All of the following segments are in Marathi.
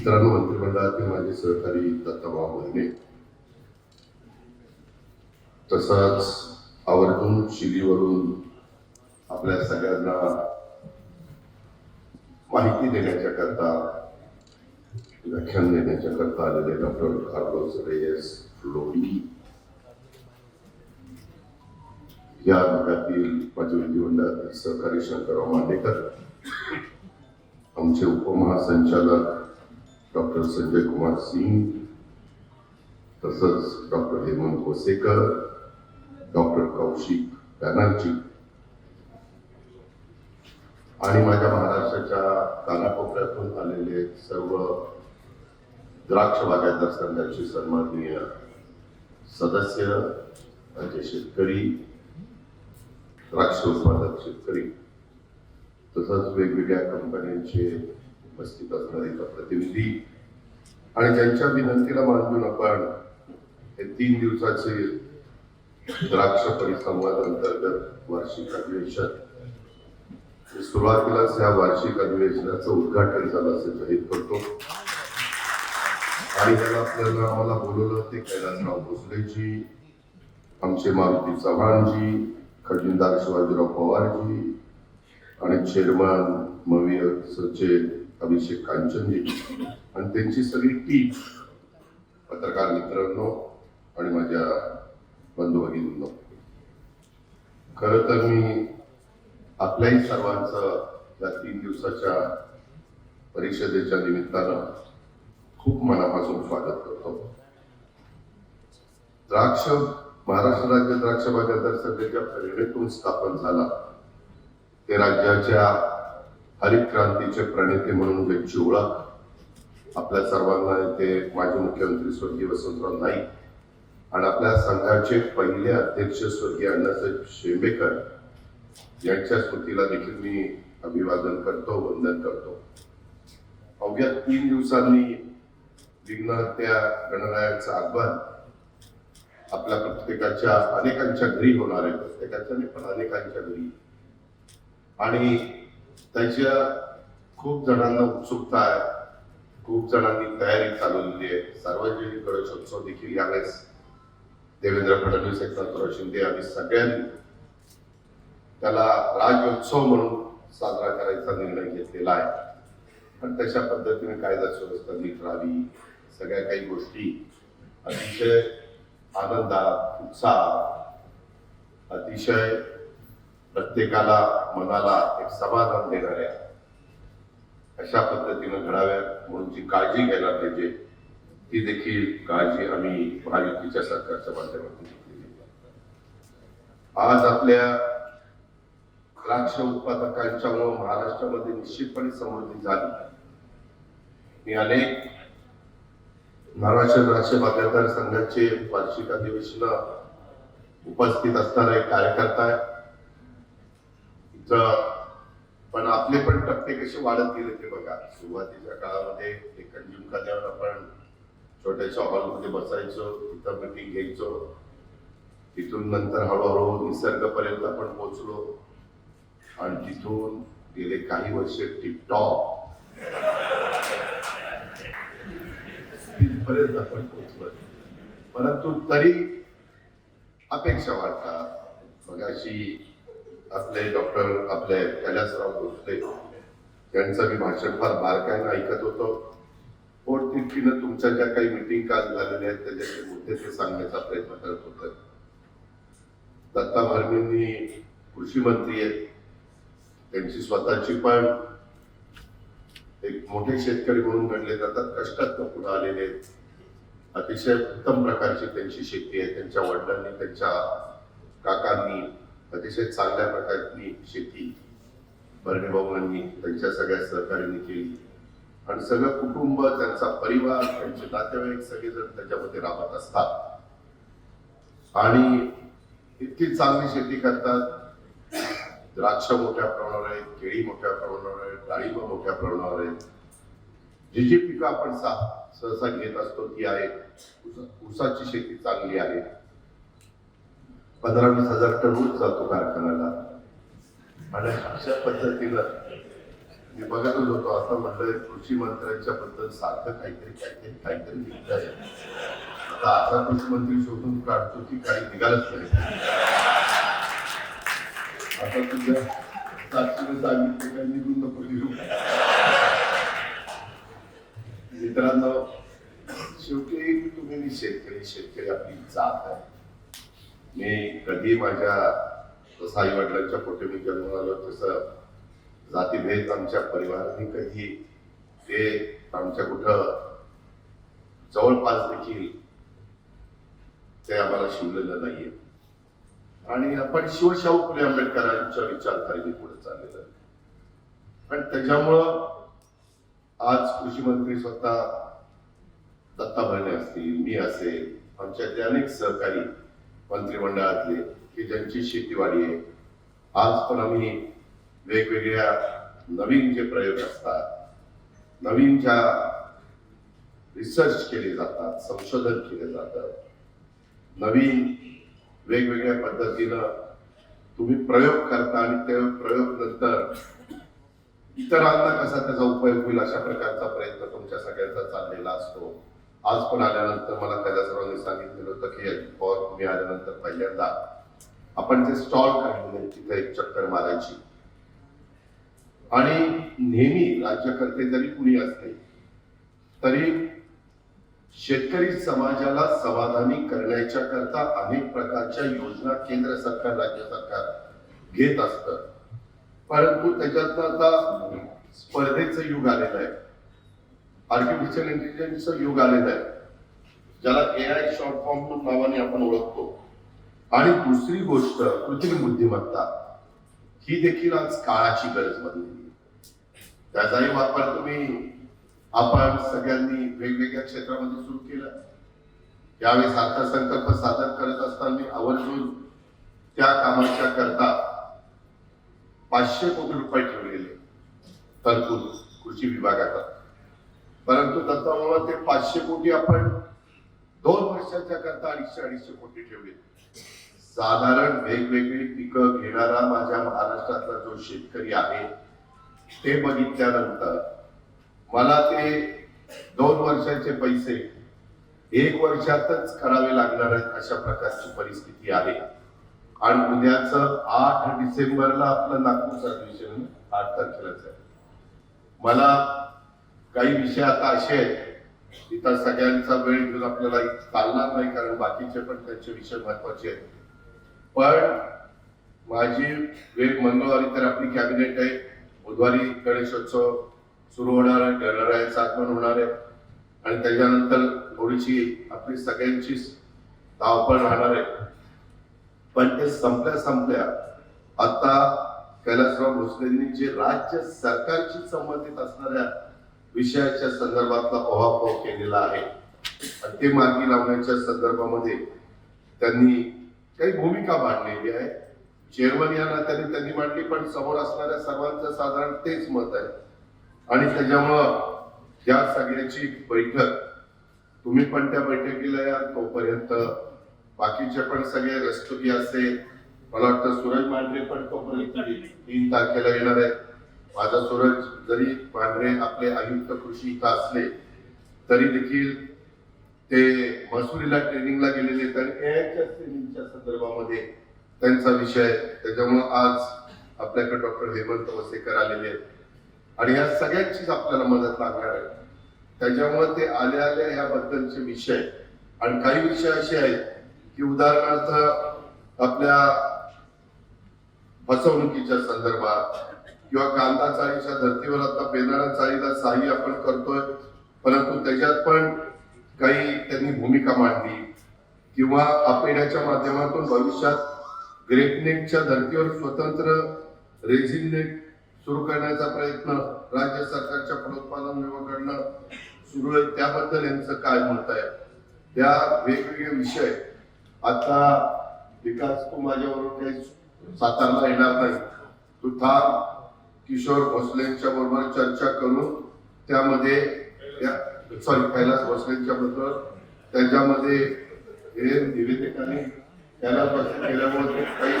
मित्रांनो मंत्रिमंडळातील माझे सहकारी दत्ताबा मोहिने तसंच आवर्जून शिलीवरून आपल्या सगळ्यांना माहिती देण्याच्या करता व्याख्यान देण्याच्या करता आलेले डॉक्टर कार्लोस रेयस लोडी या भागातील माझे विधिमंडळातील सहकारी शंकरराव मांडेकर आमचे उपमहासंचालक डॉक्टर संजय कुमार सिंग तसंच डॉक्टर हेमंत कोसेकर डॉक्टर कौशिक बॅनर्जी आणि माझ्या महाराष्ट्राच्या कानाकोपऱ्यातून आलेले सर्व द्राक्ष बागायतदार संघाचे सन्माननीय सदस्य माझे शेतकरी द्राक्ष उत्पादक शेतकरी तसंच वेगवेगळ्या कंपन्यांचे उपस्थित असणारे प्रतिनिधी. आणि ज्यांच्या विनंतीला मानून आपण हे तीन दिवसाचे द्राक्ष परिसंवाद अंतर्गत वार्षिक अधिवेशन. सुरुवातीलाच या वार्षिक अधिवेशनाचं उद्घाटन झालं असं जाहीर करतो. आणि त्याला आपल्याला आम्हाला बोलवलं ते कैलासराव भोसलेजी आमचे मारुती चव्हाणजी खजिनदार शिवाजीराव पवारजी आणि चेअरमन मवीर सचिन अभिषेक कांचनजी. आणि त्यांची सगळी टीम पत्रकार मित्रांनो आणि माझ्या बंधू भगिनींनो. खरं तर मी आपल्याही सर्वांचं या तीन दिवसाच्या परिषदेच्या निमित्तानं खूप मनापासून स्वागत करतो. द्राक्ष महाराष्ट्र राज्य द्राक्ष बागायतदार सभेच्या प्रेरणेतून स्थापन झाला. ते राज्याच्या हरित क्रांतीचे प्रणेते म्हणून ज्यांची ओळख आपल्या सर्वांना येथे माजी मुख्यमंत्री स्वर्गीय वसंतराव नाईक आणि आपल्या संघाचे पहिले अध्यक्ष स्वर्गीय अण्णासाहेब शेंबेकर यांच्या स्मृतीला देखील मी अभिवादन करतो वंदन करतो. अवघ्या तीन दिवसांनी विघ्न हत्या गणरायाचं आगमन आपल्या प्रत्येकाच्या अनेकांच्या घरी होणार आहे. प्रत्येकाच्या नाही पण अनेकांच्या घरी. आणि त्याच्या खूप जणांना उत्सुकता आहे. खूप जणांनी तयारी चालवलेली आहे. सार्वजनिक गणेशोत्सव देखील यावेळेस. देवेंद्र फडणवीस एकनाथराव शिंदे आम्ही सगळ्यांनी. त्याला राज्योत्सव म्हणून साजरा करायचा निर्णय घेतलेला आहे. पण तशा पद्धतीने कायदा सुव्यवस्था नीट राहावी सगळ्या काही गोष्टी अतिशय आनंदात उत्साह अतिशय प्रत्येकाला मनाला एक समाधान देणाऱ्या अशा पद्धतीनं घडाव्यात म्हणून जी काळजी घ्यायला पाहिजे ती देखील काळजी आम्ही महायुतीच्या सरकारच्या माध्यमातून घेतलेली आज आपल्या द्राक्ष उत्पादकांच्या मुळे महाराष्ट्रामध्ये निश्चितपणे समृद्धी झाली. मी अनेक महाराष्ट्र द्राक्ष बागायतदार संघाचे वार्षिक अधिवेशन उपस्थित असणारा एक कार्यकर्ता आहे पण आपले पण टप्पे कसे वाढत गेले ते बघा. सुरुवातीच्या काळामध्ये एक कंझ्युम खात्यावर आपण छोट्याशा हॉलमध्ये बसायचो तिथं मिटिंग घ्यायचो. तिथून नंतर हळूहळू निसर्गपर्यंत आपण पोहोचलो. आणि तिथून गेले काही वर्ष टिपटॉप. तिथपर्यंत आपण पोचलो परंतु तरी अपेक्षा वाटतात मगाशी आपले डॉक्टर आपले कैलासराव भोसले यांचं मी भाषण फार बारकाईनं ऐकत होतो. पोटतिडकीनं तुमच्या ज्या काही मिटिंग काल झालेल्या आहेत त्याच्याचे मुद्दे ते सांगण्याचा प्रयत्न करत होते. दत्ता भारमींनी कृषी मंत्री आहेत. त्यांची स्वतःची पण एक मोठे शेतकरी म्हणून घडले जातात कष्टात पुढे आलेले आहेत. अतिशय उत्तम प्रकारची त्यांची शेती आहे त्यांच्या वडिलांनी त्यांच्या काकांनी अतिशय चांगल्या प्रकारची शेती बर्णेभाऊंनी त्यांच्या सगळ्या सहकार्याने केली. आणि सगळं कुटुंब त्यांचा परिवार त्यांचे नातेवाईक सगळेजण त्याच्यामध्ये राबत असतात. आणि इतकी चांगली शेती करतात. द्राक्ष मोठ्या प्रमाणावर आहेत केळी मोठ्या प्रमाणावर आहेत डाळिंब मोठ्या प्रमाणावर आहेत. जी जी पिकं आपण सा सहसा घेत असतो ती आहे उसाची ऊसाची शेती चांगली आहे. पंधरा वीस हजार टन ऊस जातो कारखान्याला. आणि अशा पद्धतीनं मी बघतच होतो आता म्हटलं कृषी मंत्र्यांच्या बद्दल सारखं काहीतरी काहीतरी काहीतरी निघतंय. आता असा कृषी मंत्री शोधून काढतो की काही निघालच नाही. आता तुझ्या साक्षीने सांगितले काही निघून नको निघू मित्रांनो शेवटी तुम्ही शेतकरी शेतकरी आपली जात आहे. मी कधी माझ्या जसं आई वडिलांच्या पोटी मी जन्म आलो तसं जातीभेद आमच्या परिवाराने कधी ते आमच्या कुठं जवळपास देखील ते आम्हाला शिवलेलं नाहीये. आणि आपण शिवशाहू फुले आंबेडकरांच्या विचारधारेने पुढे चाललेलं आहे. पण त्याच्यामुळं आज कृषी मंत्री स्वतः दत्ता भरणे असतील मी असेल आमच्यातले अनेक सहकारी मंत्रिमंडळातले की ज्यांची शेतीवाडी आहे. आज पण आम्ही वेगवेगळ्या नवीन जे प्रयोग असतात नवीन ज्या रिसर्च केले जातात संशोधन केले जातं नवीन वेगवेगळ्या पद्धतीनं तुम्ही प्रयोग करता आणि ते प्रयोग नंतर इतरांना कसा त्याचा उपयोग होईल अशा प्रकारचा प्रयत्न तुमच्या सगळ्यांचा चाललेला असतो. आज पण आल्यानंतर मला कैलासरावांनी सांगितलेलं होतं की अजित तुम्ही आल्यानंतर पहिल्यांदा आपण जे स्टॉल काढले तिथे एक चक्कर मारायची. आणि नेहमी राज्यकर्ते जरी कुणी असले तरी शेतकरी समाजाला समाधानी करण्याच्या करता अनेक प्रकारच्या योजना केंद्र सरकार राज्य सरकार घेत असत. परंतु त्याच्यात आता स्पर्धेचं युग आलेलं आहे. आर्टिफिशियल इंटेलिजन्सचं युग आलेलं आहे. ज्याला ए आय शॉर्ट फॉर्म म्हणून नावाने आपण ओळखतो. आणि दुसरी गोष्ट कृत्रिम बुद्धिमत्ता. ही देखील आज काळाची गरज बनलेली आहे. त्याचाही वापर तुम्ही आपण सगळ्यांनी वेगवेगळ्या क्षेत्रामध्ये सुरू केला. यावेळेस अर्थसंकल्प सादर करत असताना मी आवर्जून त्या कामाच्या करता पाचशे कोटी रुपये ठेवलेले. तरतूद कृषी विभागात. परंतु दत्तामामा ते पाचशे कोटी आपण दोन वर्षाच्या करता अडीचशे अडीचशे कोटी ठेवले. साधारण वेगवेगळी पिकं घेणारा माझ्या महाराष्ट्रातला जो शेतकरी आहे ते बघितल्यानंतर मला ते दोन वर्षाचे पैसे एक वर्षातच करावे लागणार आहेत अशा प्रकारची परिस्थिती आहे. आणि उद्याच आठ डिसेंबरला आपलं नागपूरचं अधिवेशन आठ तारखेलाच आहे. मला काही विषय आता असे आहेत. इथं सगळ्यांचा वेळ घेऊन आपल्याला चालणार नाही कारण बाकीचे पण त्यांचे विषय महत्त्वाचे आहेत. पण माझी वेळ मंगळवारी तर आपली कॅबिनेट आहे. बुधवारी गणेशोत्सव सुरू होणार आहे गणरायाचं आगमन होणार आहे. आणि त्याच्यानंतर थोडीशी आपली सगळ्यांची धावपळ राहणार आहे. पण ते संपल्या संपल्या आता कैलासराव भोसलेंनी जे राज्य सरकारशी संबंधित असणाऱ्या विषयाच्या संदर्भातला ओहापोह केलेला आहे. आणि ते मार्गी लावण्याच्या संदर्भामध्ये त्यांनी काही भूमिका मांडलेली आहे. चेअरमन या त्यांनी त्यांनी मांडली पण समोर असणाऱ्या सर्वांचं साधारण तेच मत आहे. आणि त्याच्यामुळं या सगळ्याची बैठक तुम्ही पण त्या बैठकीला या तोपर्यंत. बाकीचे पण सगळे रस्तुकी असेल. मला वाटतं सूरज मांढरे पण तोपर्यंत तीन तारखेला येणार आहे माझा सूरज जरी पांढरे आपले आयुक्त कृषी इथं असले तरी देखील ते मसुरीला ट्रेनिंगला गेलेले तर एआयच्या ट्रेनिंगच्या संदर्भामध्ये त्यांचा विषय त्याच्यामुळं आज आपल्याकडे डॉक्टर हेमंत वसेकर आलेले आहेत. आणि या सगळ्यांचीच आपल्याला मदत लागणार आहे. त्याच्यामुळे ते आल्या आल्या याबद्दलचे विषय आणि काही विषय असे आहेत की उदाहरणार्थ आपल्या फसवणुकीच्या संदर्भात किंवा कांदा चाळीच्या धर्तीवर आता बेनारा चाळीला सहाय्य आपण करतोय. परंतु त्याच्यात पण काही त्यांनी भूमिका मांडली. किंवा आपेड्याच्या माध्यमातून भविष्यात ग्रेपनेटच्या धर्तीवर स्वतंत्र रेझिननेट सुरू करण्याचा प्रयत्न राज्य सरकारच्या फलोत्पादन विभागाकडनं सुरू आहे. त्याबद्दल यांचं काय मत आहे? त्या वेगवेगळे विषय आता विकास तू माझ्याबरोबर काही सातारला येणार नाही. तू थांब. किशोर भोसलेंच्या बरोबर चर्चा करून त्यामध्ये सॉरी कैलास भोसलेंच्या बरोबर त्याच्यामध्ये हे निवेदकाने त्याला पसंत केल्यामुळे काही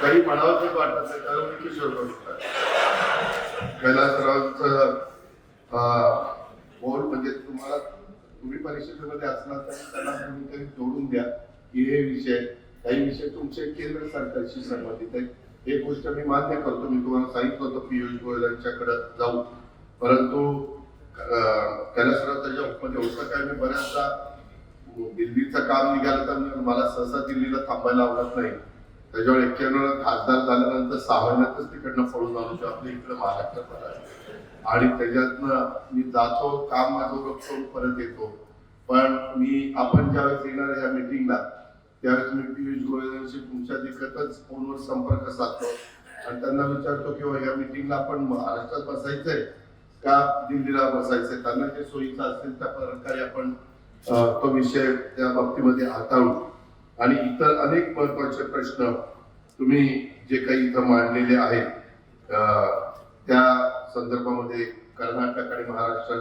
काही म्हणावं ते वाटत नाही कारण मी किशोर भोसले. कैलासरावांचं बोल म्हणजे तुम्हाला तुम्ही परिषदेमध्ये असणार तर त्यांना कोणीतरी जोडून द्या की हे विषय काही विषय तुमचे केंद्र सरकारशी संबंधित आहेत. एक गोष्ट मी मान्य करतो. मी तुम्हाला सांगितलं होतं पियुष गोयल यांच्याकडे जाऊ. परंतु त्याला कैलासराव त्याच्या मध्ये होतं काय? मी बऱ्याचदा दिल्लीचं काम निघालं तर मला सहसा दिल्लीला थांबायला आवडत नाही. त्याच्यामुळे एक्क्याण्णव खासदार झाल्यानंतर सहा तिकडनं पळून आलो जो आपल्या इकडे महाराष्ट्रात आला आणि त्याच्यातनं मी जातो काम माझं उरकतो परत येतो. पण मी आपण ज्यावेळेस येणार या मिटिंगला त्यावेळेस मी पियुष गोयलांशी तुमच्या देखतच फोनवर संपर्क साधतो. आणि त्यांना विचारतो की हो, या मिटिंगला आपण महाराष्ट्रात बसायचंय का दिल्लीला बसायचंय? त्यांना जे सोयीचं असेल त्या प्रकारे आपण तो विषय त्या बाबतीमध्ये हाताळू. आणि इतर अनेक महत्त्वाचे प्रश्न तुम्ही जे काही इथं मांडलेले आहेत त्या संदर्भामध्ये कर्नाटक आणि महाराष्ट्र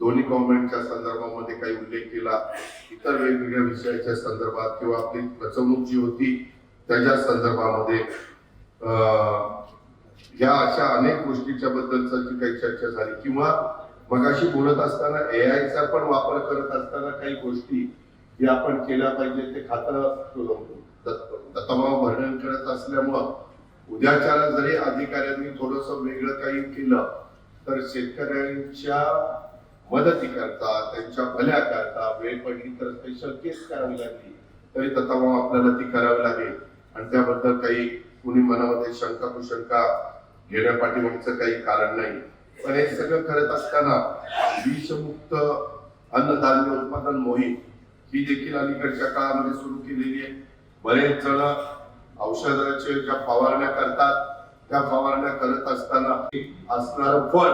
दोन्ही गव्हर्नमेंटच्या संदर्भामध्ये काही उल्लेख केला. इतर वेगवेगळ्या विषयाच्या संदर्भात किंवा आपली फसवणूक जी होती त्याच्या संदर्भामध्ये या अशा अनेक गोष्टीच्या बद्दलच जी काही चर्चा झाली किंवा मगाशी बोलत असताना ए चा पण वापर करत असताना काही गोष्टी या आपण केल्या पाहिजे ते खातं दत्तमाव वर्णन करत असल्यामुळं उद्याच्या जरी अधिकाऱ्यांनी थोडस वेगळं काही केलं तर शेतकऱ्यांच्या मदती करता त्यांच्या भल्याकरता वेळ पडली तर स्पेशल केस करावी लागली. तरी तत्वावर आपल्याला ती करावी लागेल. आणि त्याबद्दल काही कुणी मनामध्ये शंका कुशंका घेण्यापाठीमागचं काही कारण नाही. पण हे सगळं करत असताना विषमुक्त अन्नधान्य उत्पादन मोहीम ही देखील अलीकडच्या काळामध्ये सुरू केलेली आहे. बरेच जण औषधाचे ज्या फवारण्या करतात त्या फवारण्या करत असताना असणार फळ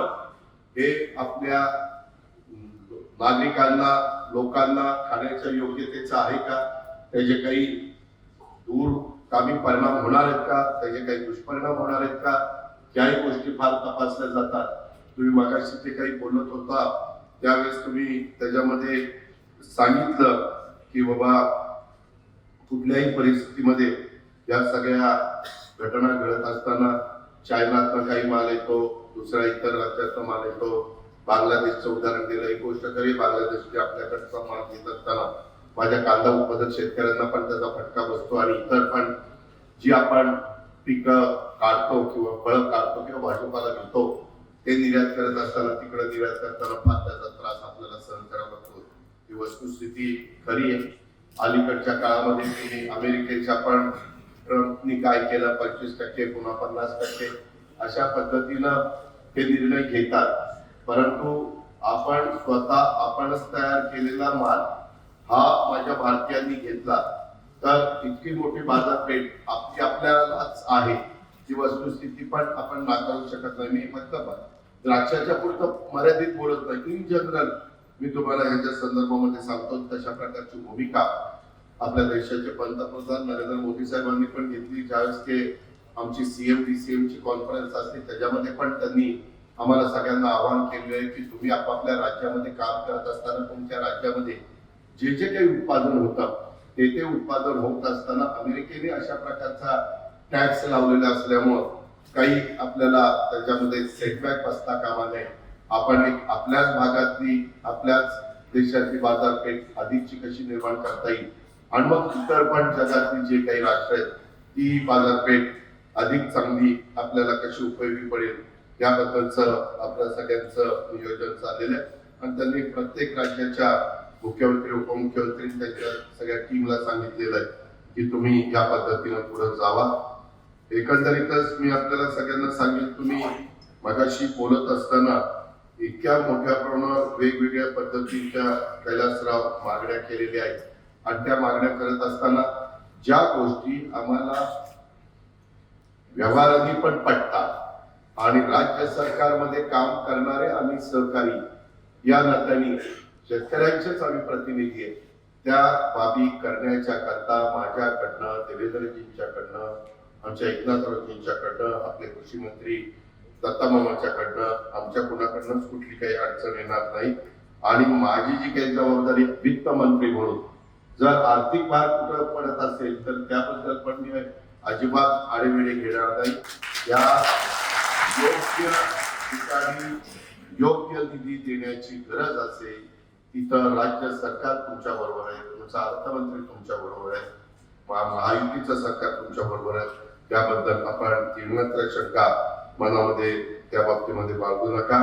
हे आपल्या नागरिकांना लोकांना खाण्याच्या योग्यतेचं आहे का? त्याचे काही दूर कामी परिणाम होणार आहेत का? त्याचे काही दुष्परिणाम होणार आहेत का? याही गोष्टी फार तपासल्या जातात. तुम्ही मगाशी ते काही बोलत होता त्यावेळेस तुम्ही त्याच्यामध्ये सांगितलं की बाबा कुठल्याही परिस्थितीमध्ये या सगळ्या घटना घडत असताना चायनातनं काही माल येतो दुसऱ्या इतर राज्यातनं माल येतो बांगलादेशचं उदाहरण दिलं. एक गोष्ट खरी बांगलादेशची आपल्याकडचा माल घेत असताना माझ्या कांदा उत्पादक शेतकऱ्यांना पण त्याचा फटका बसतो आणि इतर पण जी आपण पिकं काढतो किंवा फळं काढतो किंवा भाजीपाला घेतो ते निर्यात करत असताना तिकडे निर्यात करताना फार त्याचा त्रास आपल्याला सहन करावा लागतो. ही वस्तुस्थिती खरी आहे. अलीकडच्या काळामध्ये अमेरिकेच्या पण ट्रम्पनी काय केलं? पंचवीस टक्के पुन्हा पन्नास टक्के अशा पद्धतीनं हे निर्णय घेतात. परंतु आपण स्वतः आपणच तयार केलेला माल हा माझ्या भारतीयांनी घेतला. तर इतकी मोठी बाजारपेठ आपली आपल्यालाच आहे. जी वस्तुस्थिती पण आपण नाकारू शकत नाही. मी पण द्राक्षाच्या पुरतं मर्यादित बोलत नाही. इन जनरल मी तुम्हाला याच्या संदर्भामध्ये सांगतो तशा प्रकारची भूमिका आपल्या देशाचे पंतप्रधान नरेंद्र मोदी साहेबांनी पण घेतली. ज्यावेळेस ते आमची सीएम डीसीएम ची कॉन्फरन्स असते त्याच्यामध्ये पण त्यांनी आम्हाला सगळ्यांना आवाहन केले आहे की तुम्ही आपापल्या राज्यामध्ये काम करत असताना तुमच्या राज्यामध्ये जे जे काही उत्पादन होतं ते ते उत्पादन होत असताना अमेरिकेने अशा प्रकारचा टॅक्स लावलेला असल्यामुळं काही आपल्याला त्याच्यामध्ये सेटबॅक बसता कामा नये. आपण एक आपल्याच भागातली आपल्याच देशातली बाजारपेठ अधिकची कशी निर्माण करता येईल? आणि मग इतर पण जगातली जे काही राष्ट्र आहेत ती बाजारपेठ अधिक चांगली आपल्याला कशी उपयोगी पडेल? याबद्दलचं आपल्या सगळ्यांचं नियोजन चाललेलं आहे. आणि त्यांनी प्रत्येक राज्याच्या मुख्यमंत्री उपमुख्यमंत्री त्यांच्या सगळ्या टीमला सांगितलेलं आहे की तुम्ही या पद्धतीनं पुढे जावा. एकंदरीतच मी आपल्याला सगळ्यांना सांगेन तुम्ही मगाशी बोलत असताना इतक्या मोठ्या प्रमाणावर वेगवेगळ्या पद्धतीच्या कैलासराव मागण्या केलेल्या आहेत. आणि त्या मागण्या करत असताना ज्या गोष्टी आम्हाला व्यवहाराने पण पटतात आणि राज्य सरकारमध्ये काम करणारे आम्ही सहकारी या नात्याने शेतकऱ्यांचेच आम्ही प्रतिनिधी आहे. त्या बाबी करण्याच्या करता माझ्याकडनं देवेंद्रजींच्याकडनं आमच्या एकनाथरावजींच्याकडनं आपले कृषी मंत्री दत्तामामाच्याकडनं आमच्या कुणाकडनंच कुठली काही अडचण येणार नाही. आणि माझी जी काही जबाबदारी वित्त मंत्री म्हणून जर आर्थिक भार कुठं पडत असेल तर त्याबद्दल पण मी अजिबात आडेवेळे घेणार नाही. या योग्य ठिकाणी योग्य निधी देण्याची गरज असेल तिथं राज्य सरकार तुमच्या बरोबर आहे तुमचा अर्थमंत्री तुमच्या बरोबर आहे महा- महायुतीचं सरकार तुमच्या बरोबर आहे त्याबद्दल आपण तीव्र शंका मनामध्ये त्या बाबतीमध्ये बाळगू नका.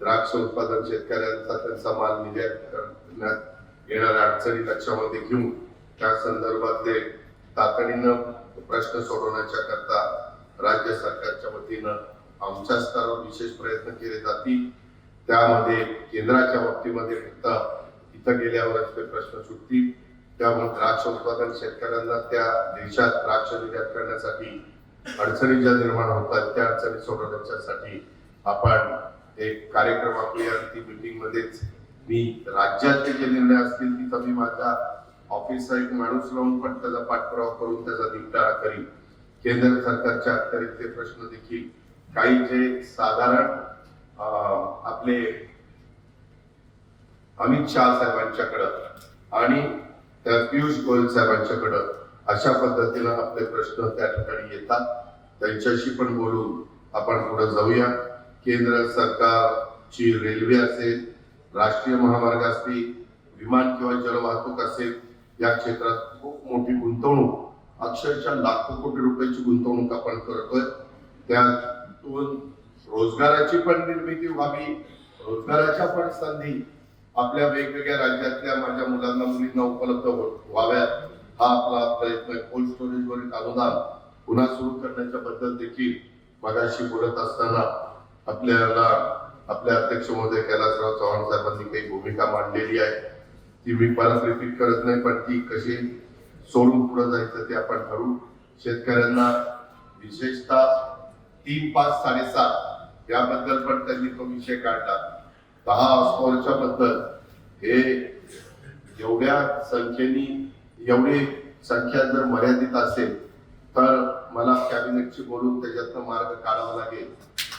द्राक्ष उत्पादन शेतकऱ्यांचा त्यांचा माल निर्यात करण्यात येणाऱ्या अडचणी लक्षामध्ये घेऊन त्या संदर्भातले तातडीनं प्रश्न सोडवण्याच्या करता राज्य सरकारच्या वतीनं आमच्या स्तरावर विशेष प्रयत्न केले जातील. त्यामध्ये केंद्राच्या बाबतीमध्ये फक्त इथं गेल्यावरच ते प्रश्न सुटतील. त्यामुळे द्राक्ष उत्पादन शेतकऱ्यांना त्या देशात द्राक्ष निर्यात करण्यासाठी अडचणी ज्या निर्माण होतात त्या अडचणी सोडवण्याच्यासाठी आपण एक कार्यक्रम आखूया ती मीटिंग मध्येच मी राज्यातले जे निर्णय असतील तिथं मी माझ्या ऑफिसचा एक माणूस लावून पण त्याचा पाठपुरावा करून त्याचा निपटारा करीन. केंद्र सरकारच्या अखत्यारीतले प्रश्न देखील काही जे साधारण आपले अमित शहा साहेबांच्याकडं आणि त्या पियुष गोयल साहेबांच्याकडं अशा पद्धतीनं आपले प्रश्न त्या ठिकाणी येतात. त्यांच्याशी पण बोलून आपण पुढे जाऊया. केंद्र सरकारची रेल्वे असेल राष्ट्रीय महामार्ग असतील विमान किंवा जलवाहतूक असेल या क्षेत्रात खूप मोठी गुंतवणूक अक्षरशः लाखो कोटी रुपयाची गुंतवणूक आपण करतोय. त्या रोजगाराची पण निर्मिती व्हावी रोजगाराच्या पण संधी आपल्या वेगवेगळ्या राज्यातल्या माझ्या मुलांना मुलींना उपलब्ध व्हाव्यात. हा आपला प्रयत्न आहे कोल्ड स्टोरेजवरील अनुदान पुन्हा सुरू करण्याच्या बद्दल देखील मगाशी बोलत असताना आपल्याला आपल्या अध्यक्ष महोदय कैलासराव चव्हाण साहेबांनी काही भूमिका मांडलेली आहे ती मी परत रिपीट करत नाही पण ती कशी सोडून पुढे जायचं ते आपण ठरवू. शेतकऱ्यांना विशेषतः तीन पाच साडेसात याबद्दल पण त्यांनी तो विषय काढला. दहा ऑस्कॉरच्या बद्दल. हे एवढ्या संख्येने एवढी संख्या जर मर्यादित असेल तर मला कॅबिनेटशी बोलून त्याच्यातनं मार्ग काढावा लागेल.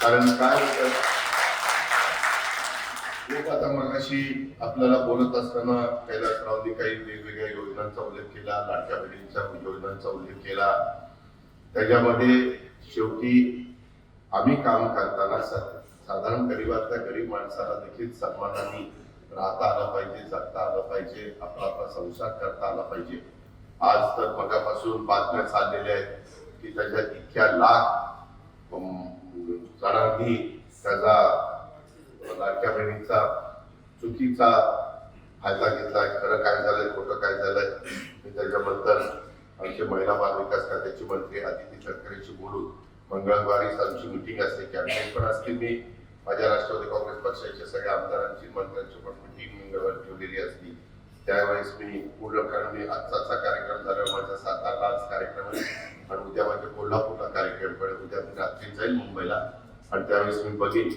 कारण काय लोक आता मगाशी आपल्याला बोलत असताना कैलासरावनी काही वेगवेगळ्या योजनांचा उल्लेख केला लाडक्या बहिणींच्या योजनांचा उल्लेख केला. त्याच्यामध्ये शेवटी आम्ही काम करताना सा- साधारण गरीबातल्या गरीब माणसाला देखील सन्मानाने राहता आलं पाहिजे जगता आलं पाहिजे आपला आपला संसार करता आला पाहिजे. आज तर मगापासून बातम्या चाललेल्या आहेत की त्याच्यात इतक्या लाख जणांनी त्याचा लाडक्या बहिणीचा चुकीचा फायदा घेतला खरं काय झालंय खोटं काय झालंय मी त्याच्याबद्दल आमचे महिला बाल विकास खात्याचे मंत्री आदिती तटकरेशी बोलून मंगळवारीच आमची मिटिंग असते. कॅबिनेट पण असते. मी माझ्या राष्ट्रवादी काँग्रेस पक्षाच्या सगळ्या आमदारांची मंत्र्यांची पण मिटिंग मंगळवारी ठेवलेली असती. त्यावेळेस मी पूर्ण कारण मी आजचा कार्यक्रम झाला. माझा सातारला आज कार्यक्रम आहे. आणि उद्या माझ्या कोल्हापूरला कार्यक्रम पडेल उद्या मी रात्री जाईल मुंबईला. आणि त्यावेळेस मी बघेन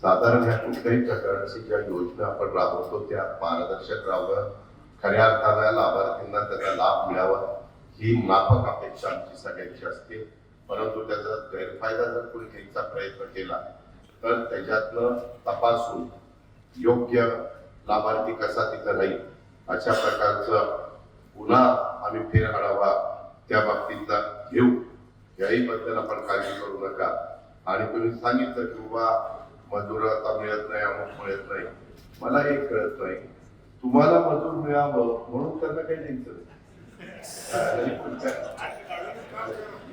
साधारण ह्या कुठल्याही प्रकारची ज्या योजना आपण राबवतो त्या पारदर्शक राहावं खऱ्या अर्थानं लाभार्थींना त्याचा लाभ मिळावा. ही माफक अपेक्षा आमची सगळ्यांची असते. परंतु त्याचा गैरफायदा जर कोणी घ्यायचा प्रयत्न केला तर त्याच्यातनं तपासून योग्य लाभार्थी कसा तिथं राहील अशा प्रकारचं पुन्हा आम्ही फेर आढावा त्या बाबतीतला घेऊ. याही बद्दल आपण काळजी करू नका. आणि तुम्ही सांगितलं की बाबा मजूर आता मिळत नाही अमुक मिळत नाही. मला हे कळत नाही. तुम्हाला मजूर मिळावं म्हणून त्यांना काही द्यायचं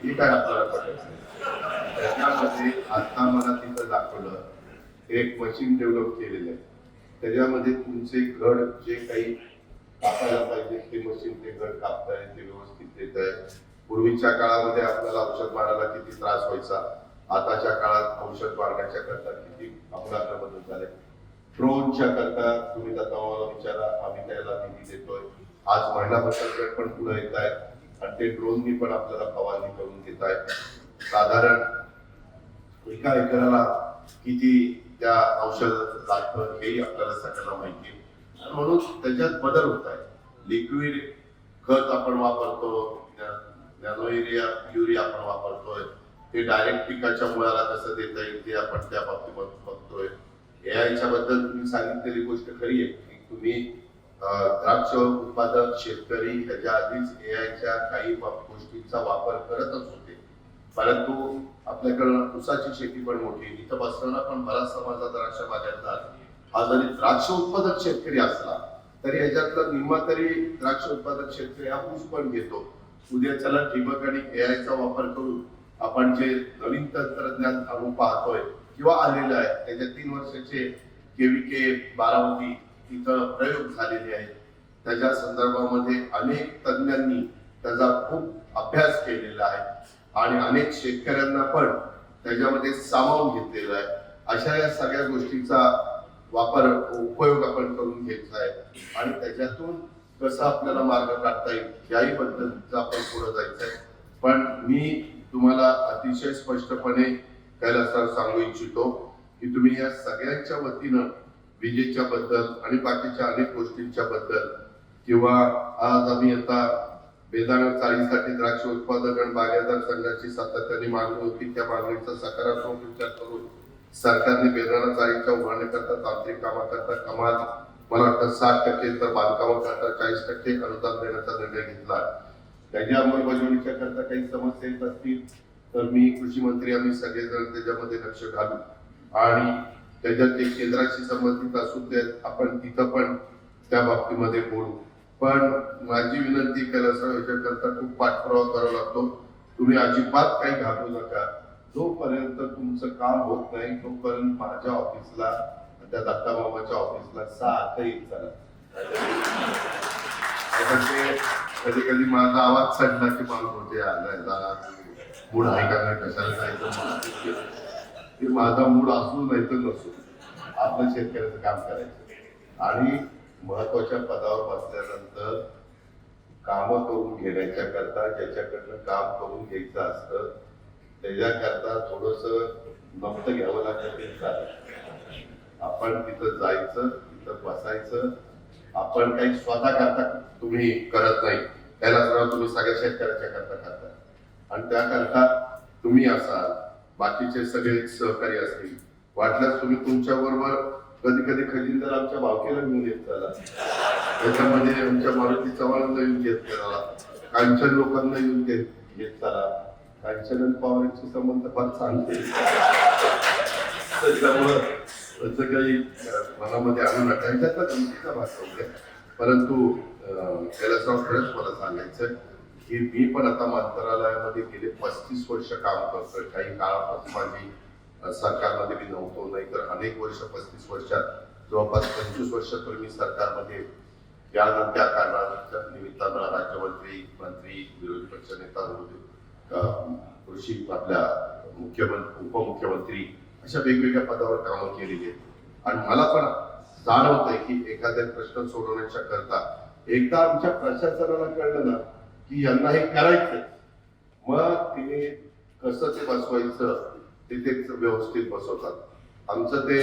हे काय आपल्याला पटत त्याच्यामध्ये आता मला तिथं दाखवलं एक मशीन डेव्हलप केलेलं आहे. त्याच्यामध्ये तुमचे घड जे काही कापायला पाहिजे ते मशीन ते घड कापताय ते व्यवस्थित देत आहे पूर्वीच्या काळामध्ये आपल्याला औषध मारायला किती त्रास व्हायचा आताच्या काळात औषध मारण्याच्या करता किती अपघात बदल झाले. ड्रोनच्या करता तुम्ही दत्तावाला विचारा आम्ही त्याला निधी देतोय. आज महिला बचत गट पण पुढे येत आहेत आणि ते ड्रोननी पण आपल्याला फवारणी करून देत आहेत. साधारण एका एकराला किती त्या औषध लागतं हेही आपल्याला सगळ्यांना माहिती आहे. म्हणून त्याच्यात बदल होत आहे. लिक्विड खत आपण वापरतो नॅनो युरिया युरिया आपण वापरतोय. ते डायरेक्ट पिकाच्या मुळाला कसं देता येईल ते आपण त्या बाबतीत बघतोय. एआयच्या बद्दल तुम्ही सांगितलेली गोष्ट खरी आहे. की तुम्ही द्राक्ष उत्पादक शेतकरी ह्याच्या आधीच ए आयच्या काही गोष्टींचा वापर करतच होते. परंतु आपल्याकडं ऊसाची शेती पण मोठी इथं बसताना पण बराच समाजात द्राक्ष बागायतदार हा जरी द्राक्ष उत्पादक शेतकरी असला तरी याच्यातला निम्मा तरी द्राक्ष उत्पादक शेतकरी हा ऊस पण घेतो. उद्या चला ठिबक आणि ए चा वापर करून आपण जे नवीन तंत्रज्ञान आणून पाहतोय किंवा आलेलं आहे त्याच्या तीन वर्षाचे केविके बारामती तिथं प्रयोग झालेले आहेत. त्याच्या संदर्भामध्ये अनेक तज्ञांनी त्याचा खूप अभ्यास केलेला आहे आणि अनेक शेतकऱ्यांना पण त्याच्यामध्ये सामावून घेतलेला आहे. अशा या सगळ्या गोष्टीचा वापर उपयोग आपण करून घ्यायचा आहे. आणि त्याच्यातून कसं आपल्याला मार्ग काढता येईल याही पद्धतीचं आपण पुढे जायचं आहे. पण मी तुम्हाला अतिशय स्पष्टपणे कैलासराव सांगू इच्छितो की तुम्ही या सगळ्यांच्या वतीनं विजेच्या बद्दल आणि बाकीच्या अनेक गोष्टींच्या बद्दल किंवा आज आम्ही आता बेदाणा चाळीसाठी द्राक्ष उत्पादक आणि बागायतदार संघाची सातत्याने मागणी होती त्या मागणीचा सकारात्मक विचार करून सरकारने बेदाणा चाळीच्या उभारण्याकरता तांत्रिक कामाकरता कमाल मला वाटतं साठ टक्के तर बांधकामाकरता चाळीस टक्के अनुदान देण्याचा निर्णय घेतला त्याच्या अंमलबजावणीच्या करता काही समस्या येत असतील तर मी कृषी मंत्री आम्ही सगळेजण त्याच्यामध्ये लक्ष घालू. आणि त्याच्यात ते केंद्राशी संबंधित असू ते आपण तिथं पण त्या बाबतीमध्ये बोलू. पण माझी विनंती कैलासराव याच्याकरता खूप पाठपुरावा करावा लागतो. तुम्ही अजिबात काही घाबरू नका. जोपर्यंत तुमचं काम होत नाही तोपर्यंत माझ्या ऑफिसला त्या दत्ता मामाच्या ऑफिसला सारखं येत चला आता ते कधी कधी माझा आवाज चढला की मला होते आलाय जरा नाही? कशाला जायचं? की ते माझा मूड असू नाही तर नसू आपलं शेतकऱ्याचं काम करायचं. आणि महत्त्वाच्या पदावर बसल्यानंतर कामं करून घेण्याच्या करता ज्याच्याकडनं काम करून घ्यायचं असतं त्याच्याकरता थोडस नमतं घ्यावं लागतं ते चालेल आपण तिथं जायचं तिथं बसायचं. आपण काही स्वतः करता तुम्ही करत नाही. त्याला सर्व तुम्ही सगळ्या शेतकऱ्याच्या करता करता. आणि त्याकरता तुम्ही असाल बाकीचे सगळे सहकारी असतील. वाटल्यास तुम्ही तुमच्या बरोबर कधी कधी खजिनदार आमच्या भावकीला घेऊन येत चला त्याच्यामध्ये आमच्या मारुती चव्हाणांना येऊन घेत चला कांचन लोकांना येऊन घेत घेत चला कांचन आणि पवारांचे संबंध फार चांगले. त्याच्यामुळं असं काही मनामध्ये आणू नका. ह्याच्यातला गमतीचा भाग होते. परंतु त्याला कैलासराव खरंच मला सांगायचं की मी पण आता मंत्रालयामध्ये गेले पस्तीस वर्ष काम करतोय. काही काळापासून माझी सरकारमध्ये मी नव्हतो. नाही तर अनेक वर्ष पस्तीस वर्षात जवळपास पंचवीस वर्ष तर मी सरकारमध्ये त्यानंतर त्या कारणाच्या निमित्तानं राज्यमंत्री मंत्री विरोधी पक्ष नेता होते कृषी आपल्या मुख्यमंत्री उपमुख्यमंत्री अशा वेगवेगळ्या पदावर कामं केलेली आहेत. आणि मला पण जाणवतंय की एखाद्या प्रश्न सोडवण्याच्या करता एकदा आमच्या प्रशासनाला कळलं ना की यांना हे करायचंय. मग ते कसं ते बसवायचं ते ते व्यवस्थित बसवतात. आमचं ते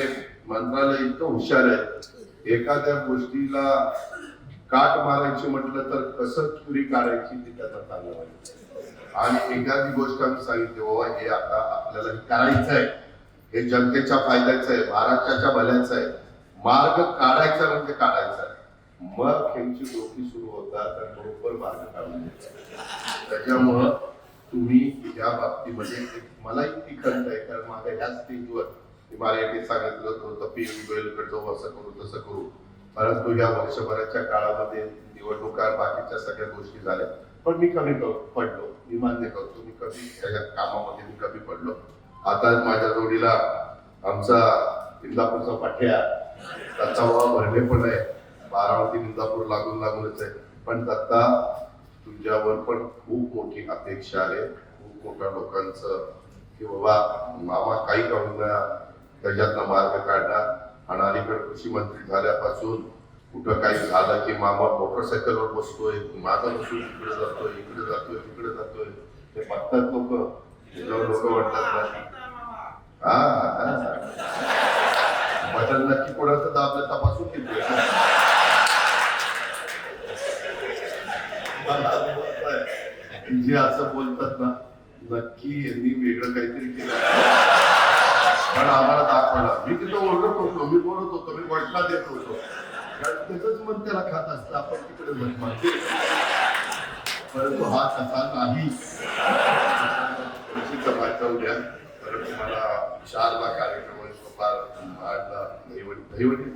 मंत्रालय इतकं हुशार आहे. एखाद्या गोष्टीला काट मारायची म्हटलं तर कसं चुरी काढायची ते त्यांना चांगलं माहिती आणि एखादी गोष्ट आम्ही सांगितली बाबा हे आता आपल्याला करायचं आहे हे जनतेच्या फायद्याचं आहे महाराष्ट्राच्या भल्याचं आहे. मार्ग काढायचा म्हणजे काढायचा. मग त्यांची गोष्टी सुरू होतात आणि बरोबर मार्ग काढून त्याच्यामुळं तुम्ही या बाबतीमध्ये मला इतकी खंत आहे कारण माझ्या ह्या स्टेजवर मला याने सांगितलं होतं पी वेलकडे जाऊ हो, असं करू तसं करू. परंतु या वर्षभराच्या काळामध्ये निवडणुका बाकीच्या सगळ्या गोष्टी झाल्या. पण मी कमी पडलो. मी मान्य करतो मी कमी या कामामध्ये मी कमी पडलो. आता माझ्या जोडीला आमचा इंदापूरचा पाठ्या त्याचा भरणे पण आहे. बारामती इंदापूर लागून लागूनच आहे. पण दत्ता तुझ्यावर पण खूप मोठी अपेक्षा आहे. खूप मोठ्या लोकांचं की बाबा मामा काही करून त्याच्यातनं मार्ग काढणार. आणि अलीकडे कृषी मंत्री झाल्यापासून कुठं काही झालं की मामा मोटरसायकलवर बसतोय माझा बसून इकडे जातोय इकडे जातोय तिकडे जातोय. ते बघतात लोक. लोक म्हणतात ना हा हा बटन नक्की कोणाचं दाबलं तपासून घेतोय मला असं वाटतंय, जे असं बोलतात ना नक्की यांनी वेगळं काहीतरी केलं. पण आम्हाला दाखवला. मी तिथं ओरडत होतो मी बोलत होतो मी वटला देत होतो. कारण त्याच मन त्याला खात असतं आपण तिकडे मत परंतु हा कसा नाही. तर तुम्हाला चारला कार्यक्रम आहे, आठला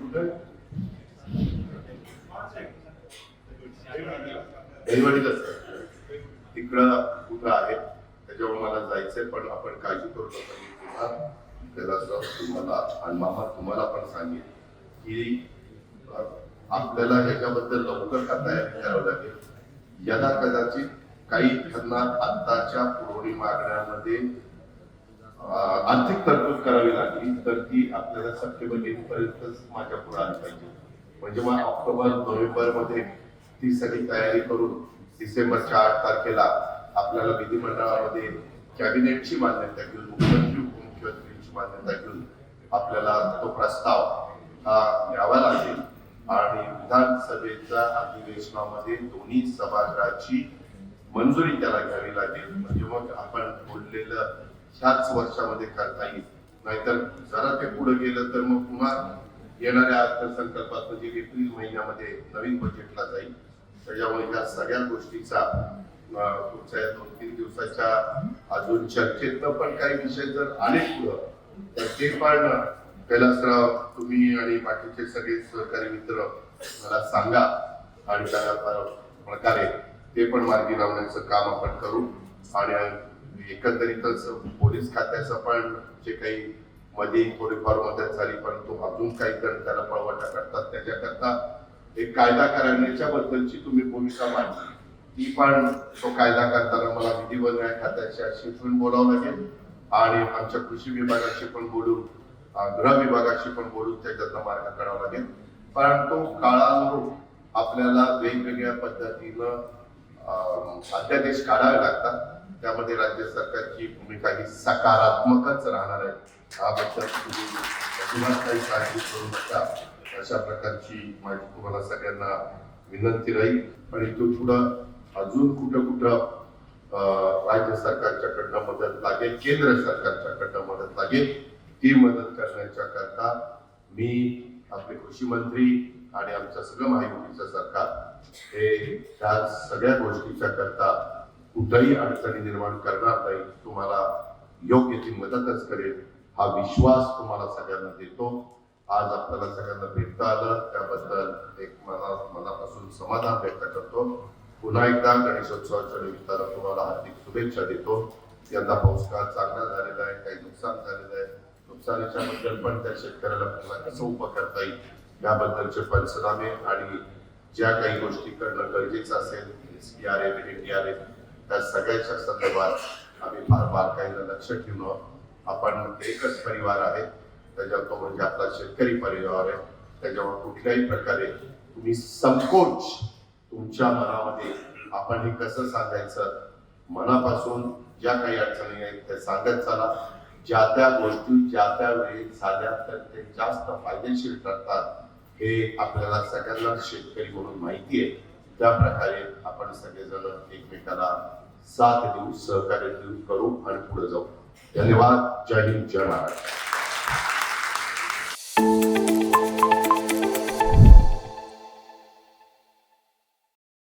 कुठं दहीवडीला तिकडं कुठं आहे त्याच्यामुळे मला जायचंय पण आपण काळजी करू नका. पुन्हा तुम्हाला आणि मामा तुम्हाला पण सांगेल की आपल्याला ह्याच्याबद्दल लवकर का तयारी करावं लागेल? यदा कदाचित काही त्यांना आत्ताच्या पुरवणी मागण्यामध्ये आर्थिक तरतूद करावी लागली तर ती आपल्याला सप्टेंबर पर्यंतच माझ्या पुढे आली पाहिजे. म्हणजे मग ऑक्टोबर नोव्हेंबरमध्ये ती सगळी तयारी करून डिसेंबरच्या आठ तारखेला आपल्याला विधिमंडळामध्ये कॅबिनेटची मान्यता घेऊन मुख्यमंत्री उपमुख्यमंत्रीची मान्यता घेऊन आपल्याला तो प्रस्ताव हा द्यावा लागेल. आणि विधानसभेच्या अधिवेशनामध्ये दोन्ही सभागृहाची मंजुरी त्याला घ्यावी लागेल. म्हणजे मग आपण बोललेलं ह्याच वर्षामध्ये करता येईल. नाहीतर जरा ते पुढे गेलं तर मग पुन्हा येणाऱ्या अर्थसंकल्पात म्हणजे एप्रिल महिन्यामध्ये नवीन बजेटला जाईल त्याच्यामुळे या सगळ्या गोष्टीचा पुढच्या या दोन तीन दिवसाच्या अजून चर्चेतनं पण काही विषय जर आले पुढं तर ते पण कैलासराव तुम्ही आणि बाकीचे सगळे सहकारी मित्र मला सांगा आणि त्या प्रकारे ते पण मार्गी लावण्याचं काम आपण करू. आणि एकंदरीतच पोलीस खात्याचं पण जे काही मध्ये थोडीफार मदत झाली परंतु अजून काही जण त्याला पळवाटा करतात त्याच्याकरता एक कायदा करण्याच्या बद्दलची तुम्ही भूमिका मांडली. ती पण तो कायदा करताना मला विधी व न्याय खात्याशी शिकवून बोलावं लागेल. आणि आमच्या कृषी विभागाशी पण बोलून गृह विभागाशी पण बोलून त्याच्यातला मार्ग काढावा लागेल. परंतु काळानुरूप आपल्याला वेगवेगळ्या पद्धतीनं अध्यादेश काढावे लागतात. त्यामध्ये राज्य सरकारची भूमिका ही सकारात्मकच राहणार आहे. याबद्दल तुम्ही अजिबात काही काळजी करू नका. अशा प्रकारची माझी तुम्हाला सगळ्यांना विनंती राहील. आणि तो पुढं अजून कुठं कुठं राज्य राज्य सरकारच्याकडनं मदत लागेल केंद्र सरकारच्याकडनं मदत लागेल ती मदत करण्याच्या करता मी आपले कृषी मंत्री आणि आमचं सगळं महायुतीचं सरकार हे त्या सगळ्या गोष्टीच्या करता कुठंही अडचणी निर्माण करणार नाही तुम्हाला योग्य ती मदतच करेल हा विश्वास तुम्हाला सगळ्यांना देतो. आज आपल्याला सगळ्यांना भेटता आलं. त्याबद्दल एक मना मनापासून समाधान व्यक्त करतो. पुन्हा एकदा गणेशोत्सवाच्या निमित्तानं तुम्हाला हार्दिक शुभेच्छा देतो. यंदा पाऊस काळ चांगला झालेला आहे काही नुकसान झालेलं आहे. नुकसानीच्या बद्दल पण त्या शेतकऱ्याला पुन्हा कसं उभं करता येईल याबद्दलचे पंचनामे आणि ज्या काही गोष्टी करणं गरजेचं असेल S P R T R त्या सगळ्याच्या संदर्भात आम्ही फार बारकाईनं लक्ष ठेवणं आपण एकच परिवार आहे. त्याच्यात तो म्हणजे आपला शेतकरी परिवार आहे. त्याच्यावर कुठल्याही प्रकारे तुम्ही संकोच तुमच्या मनामध्ये आपण हे कसं सांगायचं? मनापासून ज्या काही अडचणी आहेत त्या सांगत चला. ज्या त्या गोष्टी ज्या त्या वेळी झाल्या तर ते जास्त फायदेशीर ठरतात हे आपल्याला सगळ्यांना शेतकरी म्हणून माहिती आहे. त्या प्रकारे आपण सगळेजण एकमेकाला साथ देऊ सहकार्य देऊ करू आणि पुढे जाऊ. धन्यवाद. जय हिंद जय महाराष्ट्र.